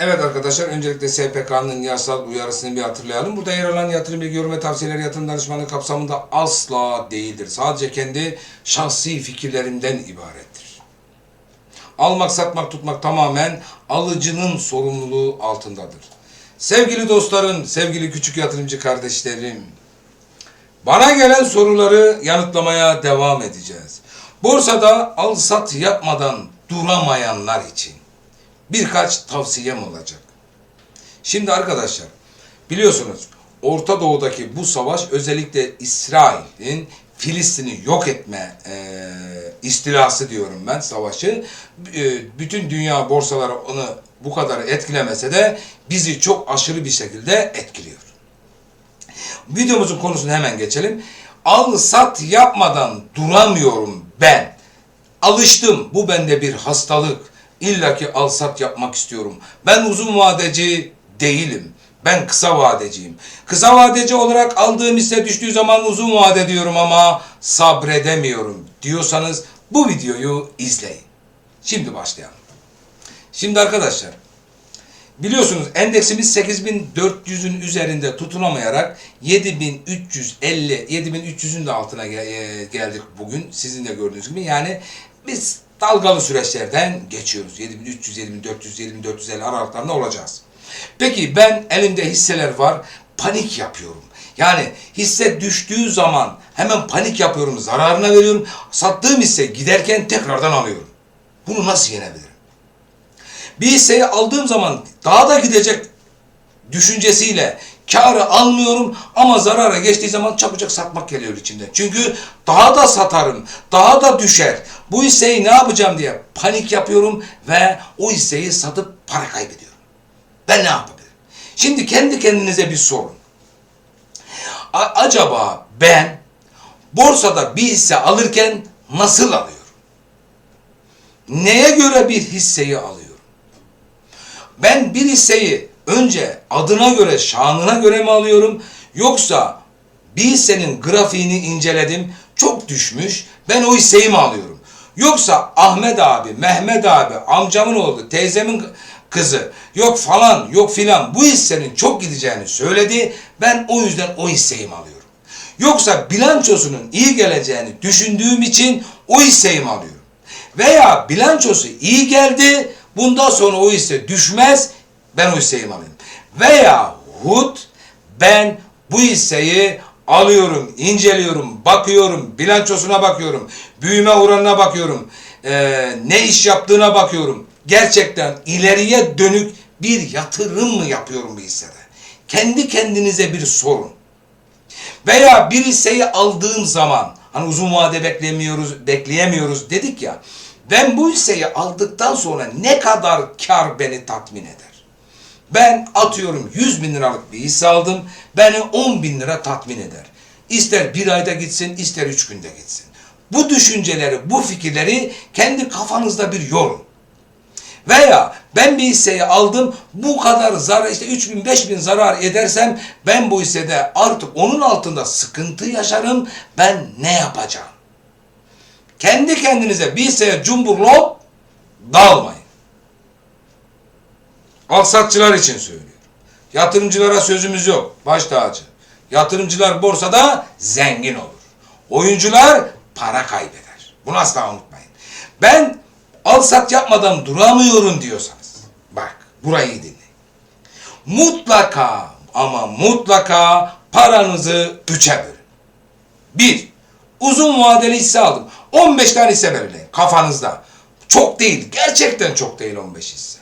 Evet arkadaşlar öncelikle SPK'nın yasal uyarısını bir hatırlayalım. Burada yer alan yatırım bilgi yorum ve tavsiyeleri yatırım danışmanlığı kapsamında asla değildir. Sadece kendi şahsi fikirlerimden ibarettir. Almak, satmak, tutmak tamamen alıcının sorumluluğu altındadır. Sevgili dostlarım, sevgili küçük yatırımcı kardeşlerim, bana gelen soruları yanıtlamaya devam edeceğiz. Borsada al sat yapmadan duramayanlar için birkaç tavsiyem olacak. Şimdi arkadaşlar biliyorsunuz Orta Doğu'daki bu savaş özellikle İsrail'in Filistin'i yok etme e, istilası diyorum ben savaşı. E, bütün dünya borsaları onu bu kadar etkilemese de bizi çok aşırı bir şekilde etkiliyor. Videomuzun konusunu hemen geçelim. Al sat yapmadan duramıyorum ben. Alıştım. Bu bende bir hastalık. İlla ki al sat yapmak istiyorum. Ben uzun vadeci değilim. Ben kısa vadeciyim. Kısa vadeci olarak aldığım hisse düştüğü zaman uzun vade diyorum ama sabredemiyorum diyorsanız bu videoyu izleyin. Şimdi başlayalım. Şimdi arkadaşlar Biliyorsunuz endeksimiz 8400'ün üzerinde tutunamayarak 7350 7300'ün de altına e, geldik bugün sizin de gördüğünüz gibi. Yani biz dalgalı süreçlerden geçiyoruz. 7300 7400 7450 aralıklarında olacağız. Peki ben elimde hisseler var. Panik yapıyorum. Yani hisse düştüğü zaman hemen panik yapıyorum, zararına veriyorum. Sattığım hisse giderken tekrardan alıyorum. Bunu nasıl yenebilirim? Bir hisseyi aldığım zaman daha da gidecek düşüncesiyle karı almıyorum ama zarara geçtiği zaman çabucak satmak geliyor içimden. Çünkü daha da satarım, daha da düşer. Bu hisseyi ne yapacağım diye panik yapıyorum ve o hisseyi satıp para kaybediyorum. Ben ne yapabilirim? Şimdi kendi kendinize bir sorun. A- acaba ben borsada bir hisse alırken nasıl alıyorum? Neye göre bir hisseyi alıyorum? Ben bir hisseyi önce adına göre, şanına göre mi alıyorum? Yoksa bir hissenin grafiğini inceledim, çok düşmüş, ben o hisseyi mi alıyorum? Yoksa Ahmet abi, Mehmet abi, amcamın oğlu, teyzemin kızı, yok falan, yok filan bu hissenin çok gideceğini söyledi, ben o yüzden o hisseyi alıyorum? Yoksa bilançosunun iyi geleceğini düşündüğüm için o hisseyi alıyorum? Veya bilançosu iyi geldi, bundan sonra o hisse düşmez, ben o hisseyi alayım? Veya hut ben bu hisseyi alıyorum, inceliyorum, bakıyorum, bilançosuna bakıyorum, büyüme oranına bakıyorum, eee, ne iş yaptığına bakıyorum. Gerçekten ileriye dönük bir yatırım mı yapıyorum bu hissede? Kendi kendinize bir sorun. Veya bir hisseyi aldığım zaman hani uzun vade beklemiyoruz, bekleyemiyoruz dedik ya. Ben bu hisseyi aldıktan sonra ne kadar kar beni tatmin eder? Ben atıyorum 100 bin liralık bir hisse aldım. Beni 10 bin lira tatmin eder. İster bir ayda gitsin, ister üç günde gitsin. Bu düşünceleri, bu fikirleri kendi kafanızda bir yorun. Veya ben bir hisseyi aldım bu kadar zarar işte 3 bin 5 bin zarar edersem ben bu hissede artık onun altında sıkıntı yaşarım ben ne yapacağım? Kendi kendinize bir hisseye cumburlop dalmayın. Alsatçılar için söylüyorum. Yatırımcılara sözümüz yok. Baş tacı. Yatırımcılar borsada zengin olur. Oyuncular para kaybeder. Bunu asla unutmayın. Ben al sat yapmadan duramıyorum diyorsanız. Bak burayı dinleyin. Mutlaka ama mutlaka paranızı üçe bölün. Bir, uzun vadeli hisse aldım. 15 tane hisse belirleyin kafanızda. Çok değil, gerçekten çok değil 15 hisse.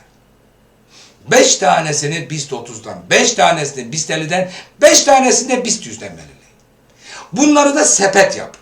5 tanesini BIST 30'dan, 5 tanesini BIST 50'den, 5 tanesini de BIST 100'den belirleyin. Bunları da sepet yapın.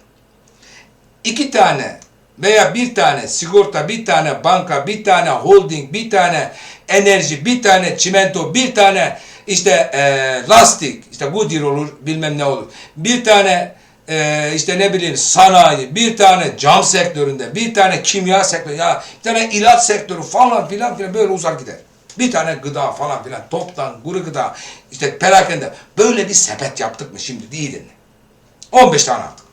2 tane veya bir tane sigorta, bir tane banka, bir tane holding, bir tane enerji, bir tane çimento, bir tane işte e, lastik, işte Goodyear olur, bilmem ne olur. Bir tane e, işte ne bileyim sanayi, bir tane cam sektöründe, bir tane kimya sektörü, ya bir tane ilaç sektörü falan filan filan böyle uzar gider. Bir tane gıda falan filan, toptan, kuru gıda, işte perakende. Böyle bir sepet yaptık mı şimdi değil dinle. 15 tane aldık.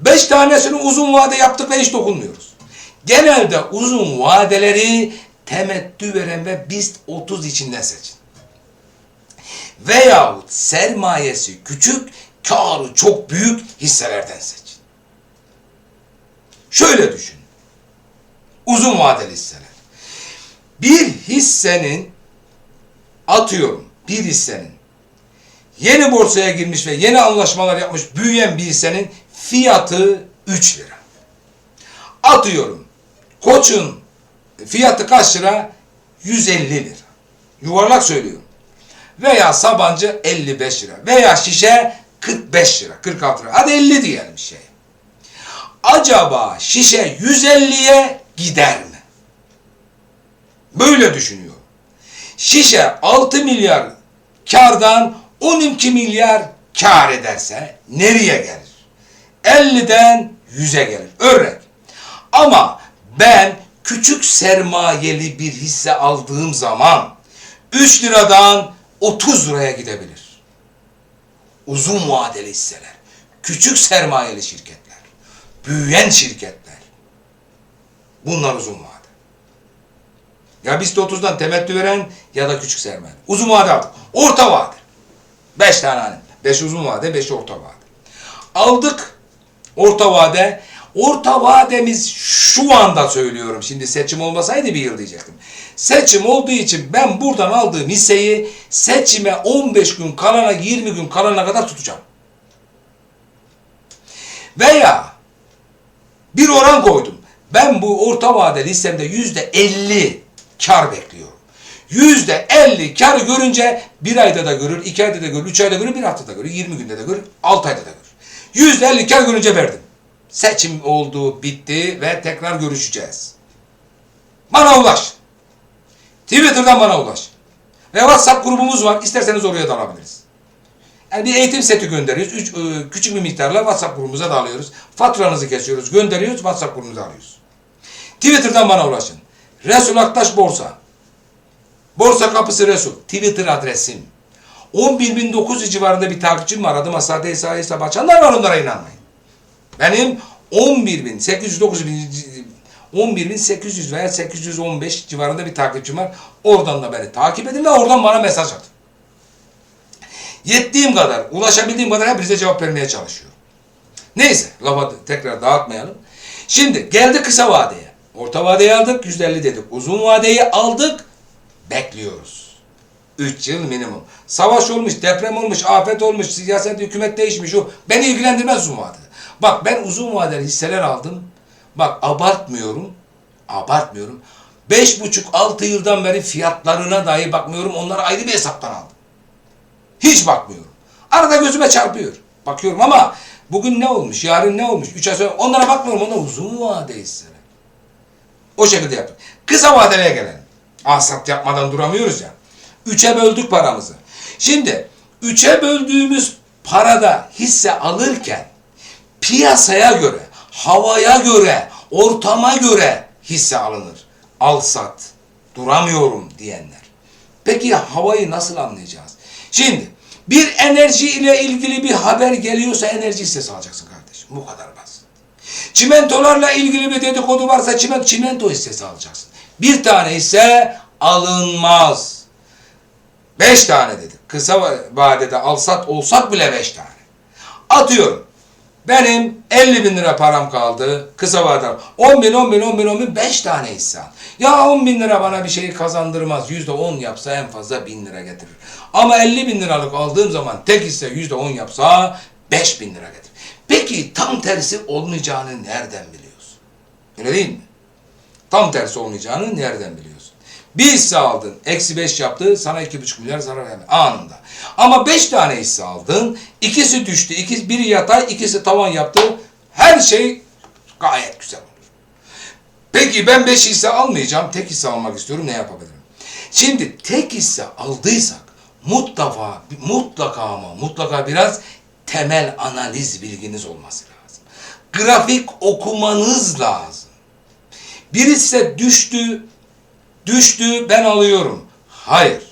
5 tanesini uzun vade yaptık ve hiç dokunmuyoruz. Genelde uzun vadeleri temettü veren ve BIST 30 içinden seçin. Veyahut sermayesi küçük, karı çok büyük hisselerden seçin. Şöyle düşün. Uzun vadeli hisseler. Bir hissenin atıyorum bir hissenin yeni borsaya girmiş ve yeni anlaşmalar yapmış büyüyen bir hissenin fiyatı 3 lira. Atıyorum Koç'un fiyatı kaç lira? 150 lira. Yuvarlak söylüyorum. Veya Sabancı 55 lira. Veya şişe 45 lira. 46 lira. Hadi 50 diyelim şey. Acaba şişe 150'ye gider mi? Böyle düşünüyorum. Şişe 6 milyar kardan 12 milyar kar ederse nereye gelir? 50'den 100'e gelir. Örnek. Ama ben küçük sermayeli bir hisse aldığım zaman 3 liradan 30 liraya gidebilir. Uzun vadeli hisseler, küçük sermayeli şirketler, büyüyen şirketler. Bunlar uzun vade. Ya BIST 30'dan temettü veren ya da küçük sermaye. Uzun vade aldık. Orta vade. 5 tane hani. 5 uzun vade, 5 orta vade. Aldık orta vade. Orta vademiz şu anda söylüyorum. Şimdi seçim olmasaydı bir yıl diyecektim. Seçim olduğu için ben buradan aldığım hisseyi seçime 15 gün kalana 20 gün kalana kadar tutacağım. Veya bir oran koydum. Ben bu orta vadeli hissemde yüzde 50 kar bekliyorum. Yüzde 50 karı görünce bir ayda da görür, iki ayda da görür, üç ayda görür, bir haftada görür, 20 günde de görür, altı ayda da görür. Yüzde 50 kar görünce verdim. Seçim oldu, bitti ve tekrar görüşeceğiz. Bana ulaş. Twitter'dan bana ulaş. Ve WhatsApp grubumuz var. İsterseniz oraya da alabiliriz. Yani bir eğitim seti gönderiyoruz. Üç, e, küçük bir miktarla WhatsApp grubumuza da alıyoruz. Faturanızı kesiyoruz, gönderiyoruz, WhatsApp grubumuza alıyoruz. Twitter'dan bana ulaşın. Resul Aktaş Borsa. Borsa kapısı Resul. Twitter adresim. 11.900 civarında bir takipçim var. Adım Asade İsa hesap açanlar var onlara inanmayın. Benim 11.809 11.800 veya 815 civarında bir takipçim var. Oradan da beni takip edin ve oradan bana mesaj atın. Yettiğim kadar, ulaşabildiğim kadar hepinize cevap vermeye çalışıyorum. Neyse, lafa tekrar dağıtmayalım. Şimdi geldi kısa vadeye. Orta vadeyi aldık, %50 dedik. Uzun vadeyi aldık, bekliyoruz. 3 yıl minimum. Savaş olmuş, deprem olmuş, afet olmuş, siyaset, hükümet değişmiş. O beni ilgilendirmez uzun vadede. Bak ben uzun vadeli hisseler aldım. Bak abartmıyorum. Abartmıyorum. Beş buçuk altı yıldan beri fiyatlarına dahi bakmıyorum. Onları ayrı bir hesaptan aldım. Hiç bakmıyorum. Arada gözüme çarpıyor. Bakıyorum ama bugün ne olmuş, yarın ne olmuş, üç ay sonra onlara bakmıyorum. Onlar uzun vade hisseler. O şekilde yaptık. Kısa vadeliye gelelim. Asat yapmadan duramıyoruz ya. Üçe böldük paramızı. Şimdi üçe böldüğümüz parada hisse alırken piyasaya göre, havaya göre, ortama göre hisse alınır. Al sat, duramıyorum diyenler. Peki havayı nasıl anlayacağız? Şimdi bir enerji ile ilgili bir haber geliyorsa enerji hissesi alacaksın kardeşim. Bu kadar basit. Çimentolarla ilgili bir dedikodu varsa çimento, çimento hissesi alacaksın. Bir tane hisse alınmaz. Beş tane dedik. Kısa vadede alsat olsak bile beş tane. Atıyorum. Benim 50 bin lira param kaldı. Kısa vadede 10 bin, 10 bin, 10 bin, 10 bin 5 tane hisse al. Ya 10 bin lira bana bir şeyi kazandırmaz. Yüzde 10 yapsa en fazla bin lira getirir. Ama 50 bin liralık aldığım zaman tek hisse yüzde 10 yapsa 5 bin lira getirir. Peki tam tersi olmayacağını nereden biliyorsun? Öyle değil mi? Tam tersi olmayacağını nereden biliyorsun? Bir hisse aldın, eksi 5 yaptı, sana 2,5 milyar zarar verme anında. Ama 5 tane hisse aldın, ikisi düştü, ikisi, biri yatay, ikisi tavan yaptı. Her şey gayet güzel olur. Peki ben 5 hisse almayacağım, tek hisse almak istiyorum, ne yapabilirim? Şimdi tek hisse aldıysak mutlaka, mutlaka ama mutlaka biraz temel analiz bilginiz olması lazım. Grafik okumanız lazım. Bir hisse düştü, düştü ben alıyorum. Hayır.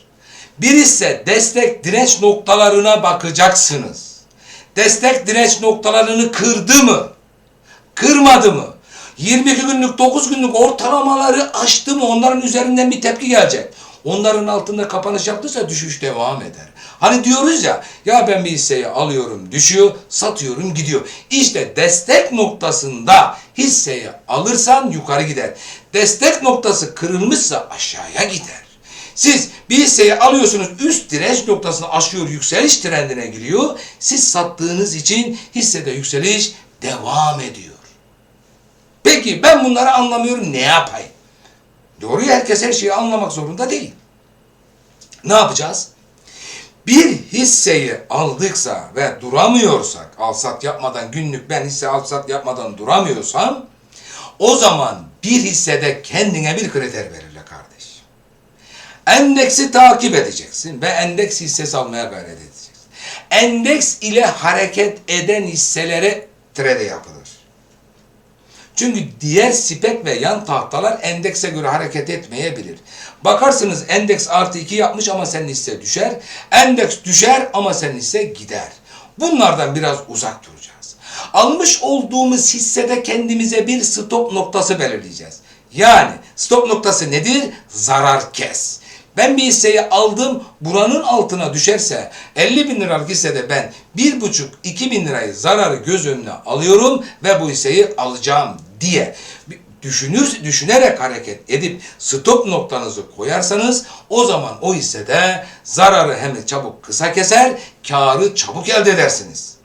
Bir ise destek direnç noktalarına bakacaksınız. Destek direnç noktalarını kırdı mı? Kırmadı mı? 22 günlük 9 günlük ortalamaları aştı mı onların üzerinden bir tepki gelecek. Onların altında kapanış yaptıysa düşüş devam eder. Hani diyoruz ya, ya ben bir hisseyi alıyorum, düşüyor, satıyorum, gidiyor. İşte destek noktasında hisseyi alırsan yukarı gider. Destek noktası kırılmışsa aşağıya gider. Siz bir hisseyi alıyorsunuz üst direnç noktasını aşıyor yükseliş trendine giriyor. Siz sattığınız için hissede yükseliş devam ediyor. Peki ben bunları anlamıyorum ne yapayım? Doğru ya herkes her şeyi anlamak zorunda değil. Ne yapacağız? Bir hisseyi aldıksa ve duramıyorsak, alsat yapmadan günlük ben hisse alsat yapmadan duramıyorsam, o zaman bir hissede kendine bir kriter belirle kardeş. Endeksi takip edeceksin ve endeks hissesi almaya gayret edeceksin. Endeks ile hareket eden hisselere trade yapılır. Çünkü diğer spek ve yan tahtalar endekse göre hareket etmeyebilir. Bakarsınız endeks artı 2 yapmış ama senin hisse düşer. Endeks düşer ama senin hisse gider. Bunlardan biraz uzak duracağız. Almış olduğumuz hissede kendimize bir stop noktası belirleyeceğiz. Yani stop noktası nedir? Zarar kes. Ben bir hisseyi aldım, buranın altına düşerse 50 bin liralık hissede ben 1,5-2 bin lirayı zararı göz önüne alıyorum ve bu hisseyi alacağım diye düşünür, düşünerek hareket edip stop noktanızı koyarsanız o zaman o hissede zararı hem çabuk kısa keser, karı çabuk elde edersiniz.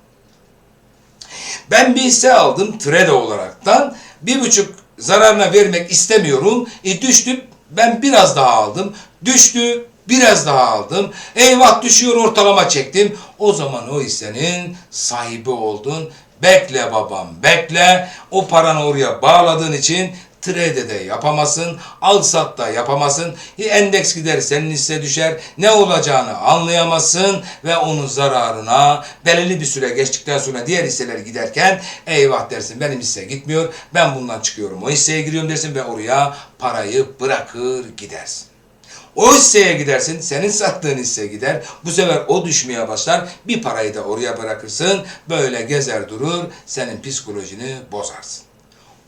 Ben bir hisse aldım trade olaraktan bir buçuk zararına vermek istemiyorum. E düştü ben biraz daha aldım. Düştü biraz daha aldım. Eyvah düşüyor ortalama çektim. O zaman o hissenin sahibi oldun. Bekle babam bekle. O paranı oraya bağladığın için trade de yapamazsın, al sat da yapamazsın. E, Endeks gider, senin hisse düşer. Ne olacağını anlayamazsın ve onun zararına belirli bir süre geçtikten sonra diğer hisseler giderken eyvah dersin benim hisse gitmiyor. Ben bundan çıkıyorum. O hisseye giriyorum dersin ve oraya parayı bırakır gidersin. O hisseye gidersin, senin sattığın hisse gider. Bu sefer o düşmeye başlar. Bir parayı da oraya bırakırsın. Böyle gezer durur, senin psikolojini bozarsın.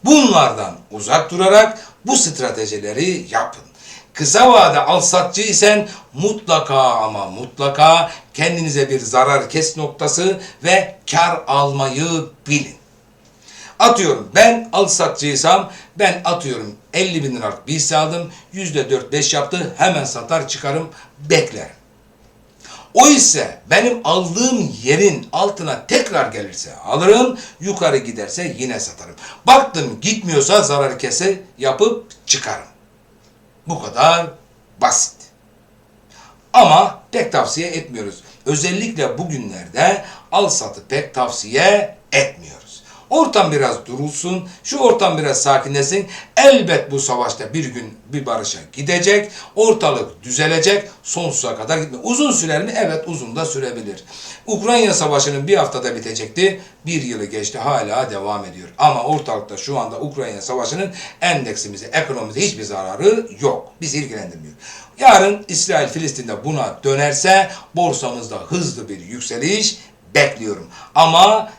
Bunlardan uzak durarak bu stratejileri yapın. Kısa vade al satçı isen mutlaka ama mutlaka kendinize bir zarar kes noktası ve kar almayı bilin. Atıyorum ben al satçıysam ben atıyorum 50 bin liralık bir hisse aldım. Yüzde 4-5 yaptı hemen satar çıkarım beklerim. O ise benim aldığım yerin altına tekrar gelirse alırım, yukarı giderse yine satarım. Baktım gitmiyorsa zarar kese yapıp çıkarım. Bu kadar basit. Ama pek tavsiye etmiyoruz. Özellikle bugünlerde al satı pek tavsiye etmiyoruz. Ortam biraz durulsun, şu ortam biraz sakinlesin. Elbet bu savaşta bir gün bir barışa gidecek, ortalık düzelecek, sonsuza kadar gitme. Uzun sürer mi? Evet uzun da sürebilir. Ukrayna savaşının bir haftada bitecekti, bir yılı geçti hala devam ediyor. Ama ortalıkta şu anda Ukrayna savaşının endeksimize, ekonomimize hiçbir zararı yok. Bizi ilgilendirmiyor. Yarın İsrail Filistin'de buna dönerse borsamızda hızlı bir yükseliş bekliyorum. Ama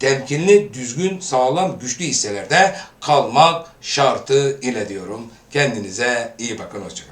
temkinli, düzgün, sağlam, güçlü hisselerde kalmak şartı ile diyorum. Kendinize iyi bakın, hoşçakalın.